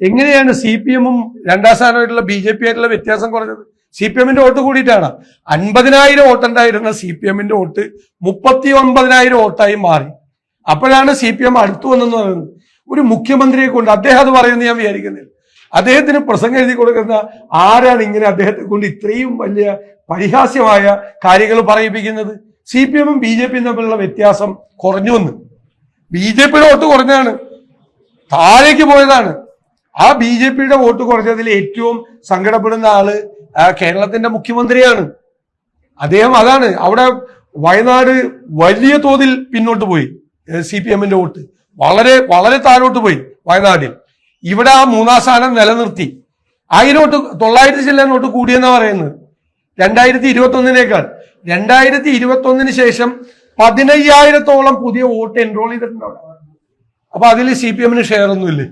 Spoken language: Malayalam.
എങ്ങനെയാണ് സി പി എമ്മും രണ്ടാം സ്ഥാനമായിട്ടുള്ള ബി ജെ പി ആയിട്ടുള്ള വ്യത്യാസം കുറഞ്ഞത്? സി പി എമ്മിന്റെ വോട്ട് കൂടിയിട്ടാണ്. അൻപതിനായിരം വോട്ടുണ്ടായിരുന്ന സി പി എമ്മിന്റെ വോട്ട് മുപ്പത്തി ഒൻപതിനായിരം വോട്ടായി മാറി. അപ്പോഴാണ് സി പി എം അടുത്തു വന്നെന്ന് പറയുന്നത്. ഒരു മുഖ്യമന്ത്രിയെ കൊണ്ട് അദ്ദേഹം അത് പറയുന്നത് ഞാൻ വിചാരിക്കുന്നില്ല. അദ്ദേഹത്തിന് പ്രസംഗം എഴുതി കൊടുക്കുന്ന ആരാണ് ഇങ്ങനെ അദ്ദേഹത്തെ കൊണ്ട് ഇത്രയും വലിയ പരിഹാസ്യമായ കാര്യങ്ങൾ പറയിപ്പിക്കുന്നത്? സി പി എമ്മും ബി ജെ പിയും തമ്മിലുള്ള വ്യത്യാസം കുറഞ്ഞു വന്ന്. ബി ജെ പിയുടെ വോട്ട് കുറഞ്ഞാണ് താഴേക്ക് പോയതാണ്. ആ ബി ജെ പിയുടെ വോട്ട് കുറഞ്ഞതിൽ ഏറ്റവും സങ്കടപ്പെടുന്ന ആൾ കേരളത്തിന്റെ മുഖ്യമന്ത്രിയാണ്. അദ്ദേഹം അതാണ്. അവിടെ വയനാട് വലിയ തോതിൽ പിന്നോട്ട് പോയി സി പി എമ്മിന്റെ വോട്ട്. വളരെ വളരെ താഴോട്ട് പോയി വയനാടിൽ. ഇവിടെ ആ മൂന്നാം സ്ഥാനം നിലനിർത്തി. വോട്ട് തൊള്ളായിരത്തി ചില്ലാൻ വോട്ട് കൂടിയെന്നാ പറയുന്നത്. രണ്ടായിരത്തി ഇരുപത്തി ഒന്നിനേക്കാൾ രണ്ടായിരത്തി ഇരുപത്തി ഒന്നിന് ശേഷം പതിനയ്യായിരത്തോളം പുതിയ വോട്ട് എൻറോൾ ചെയ്തിട്ടുണ്ട് അപ്പൊ അതിൽ സി പി എമ്മിന് ഷെയർ ഒന്നുമില്ലേ?